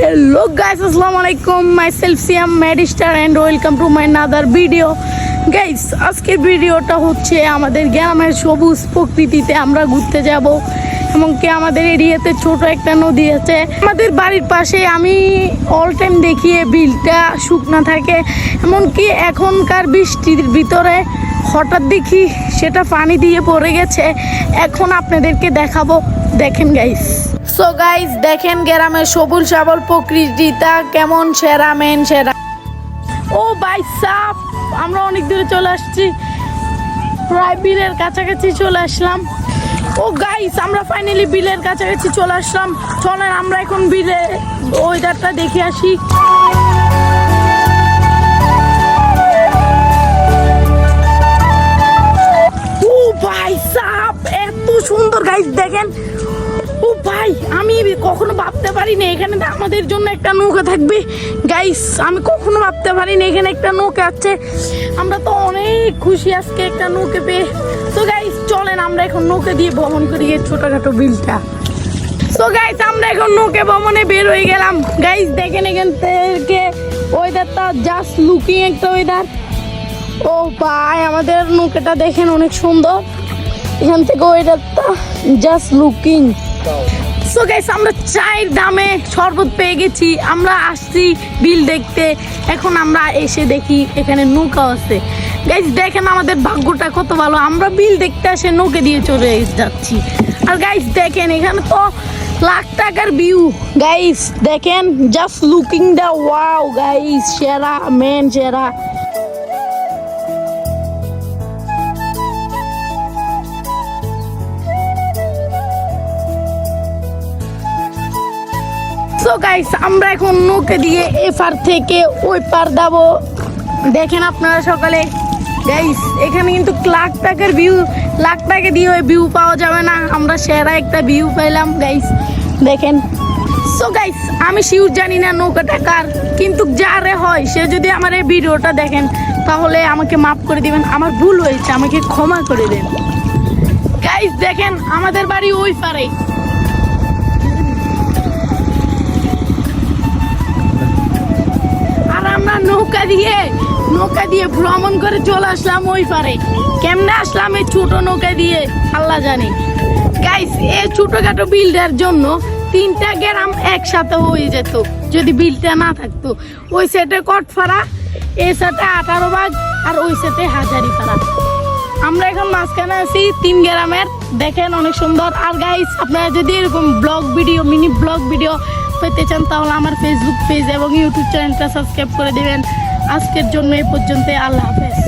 Hello guys আসসালামু আলাইকুম myself Siam ম্যাডিস্টার and welcome to my another video guys আজকের ভিডিওটা হচ্ছে আমাদের গ্রামের সবুজ প্রকৃতিতে আমরা ঘুরতে যাব এমনকি আমাদের এরিয়াতে ছোট একটা নদী আছে। আমাদের বাড়ির পাশে আমি অল টাইম দেখি বিলটা শুকনা থাকে, এমনকি এখনকার বৃষ্টির ভিতরে হঠাৎ দেখি সেটা পানি দিয়ে পড়ে গেছে। এখন আপনাদেরকে দেখাবো। দেখেন গাইস সো গাইস দেখেন গ্রামের সবুজ সাবল প্রকৃতিটা কেমন সেরা মেন সেরা। ও ভাই সাপ আমরা অনেক দূরে চলে আসছি। প্রায় বিলের কাছাকাছি চলে আসলাম। ও গাইস আমরা ফাইনালি বিলের কাছাকাছি চলে আসলাম। চলেন, আমরা এখন বিলে ওয়েদারটা দেখে আসি। ও ভাই সাপ এত সুন্দর গাইস দেখেন। ও ভাই, আমি কখনো ভাবতে পারিনি এখানে তো আমাদের জন্য একটা নৌকা থাকবে। গাইস আমি কখনো ভাবতে পারিনি এখানে একটা নৌকা আছে। আমরা তো অনেক খুশি আজকে একটা নৌকা পেয়ে। তো গাইস চলেন, আমরা এখন নৌকা দিয়ে ভ্রমণ করি এই ছোটখাটো বিলটা। তো গাইস আমরা এখন নৌকে ভ্রমণে বের হয়ে গেলাম। গাইস দেখেন এখান থেকে ওয়েদারটা জাস্ট লুকিং একটা ওয়েদার ও ভাই, আমাদের নৌকাটা দেখেন অনেক সুন্দর। এখান থেকে ওয়েদারটা জাস্ট লুকিং সো গাইস আমরা চায়ের দামে শরবত পেয়ে গেছি। আমরা আসছি বিল দেখতে। এখন আমরা এসে দেখি এখানে নৌকা আছে। গাইস দেখেন আমাদের ভাগ্যটা কত ভালো। আমরা বিল দেখতে আসে নৌকে দিয়ে চলে যাচ্ছি। আর গাইস দেখেন এখানে তো লাখ টাকার ভিউ গাইস দেখেন just looking the wow guys সেরা মেন সেরা। সো গাইস আমরা এখন নৌকে দিয়ে এপার থেকে ওই পার দাবো দেখেন আপনারা সকালে। গাইস এখানে কিন্তু লাখ টাকার ভিউ লাখ টাকা দিয়ে ওই ভিউ পাওয়া যাবে না। আমরা সেরা একটা ভিউ পাইলাম গাইস দেখেন। সো গাইস আমি শিউর জানি না নৌকাটা কার, কিন্তু যারে হয়, সে যদি আমার এই ভিডিওটা দেখেন, তাহলে আমাকে মাফ করে দিবেন। আমার ভুল হয়েছে, আমাকে ক্ষমা করে দেন। গাইস দেখেন, আমাদের বাড়ি ওই পারে দিয়ে নৌকা দিয়ে ভ্রমণ করে চলে আসলাম ওই পারে। কেমনে আসলাম এই ছোট নৌকা দিয়ে? আল্লাহ জানে। গাইস এই ছোটখাটো বিলটার জন্য তিনটা গ্রাম একসাথে হয়ে যেত, যদি বিলটা না থাকতো। ওই সেটে কটফাড়া, এই সেটে আঠারো ভাগ, আর ওই সেটে হাজারি পাড়া আমরা এখন মাঝখানে আছি তিন গ্রামের। দেখেন অনেক সুন্দর। আর গাইস আপনারা যদি এরকম vlog video mini vlog video পেতে চান, তাহলে আমার ফেসবুক পেজ এবং ইউটিউব চ্যানেলটা সাবস্ক্রাইব করে দেবেন। আজকের জন্য এই পর্যন্ত আল্লাহ হাফেজ।